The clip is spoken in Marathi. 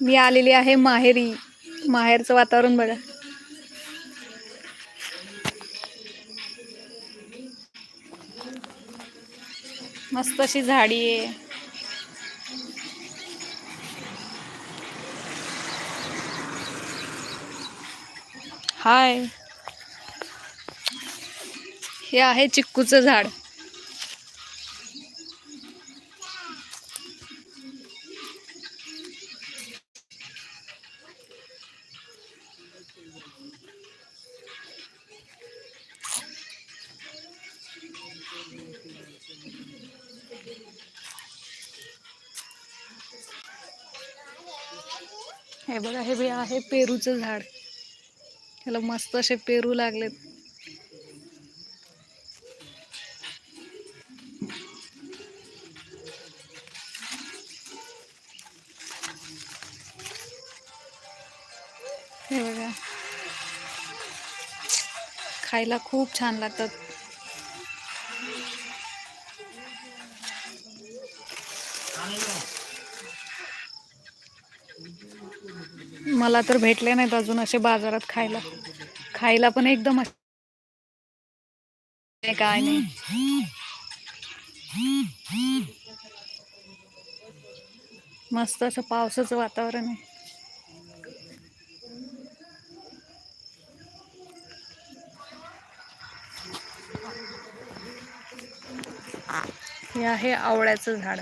मी आलेली आहे माहेरी. माहेरचं वातावरण बघा. मस्त अशी झाडी आहे. हाय. हे आहे चिक्कूचं झाड. हे बघा हे बी आहे पेरूचं झाड. ह्याला मस्त असे पेरू लागलेत. हे बघा. खायला खूप छान लागतात. मला तर भेटले नाहीत अजून असे बाजारात खायला. खायला पण एकदम काय नाही. मस्त असं पावसाच वातावरण आहे. हे आहे आवळ्याचं झाड.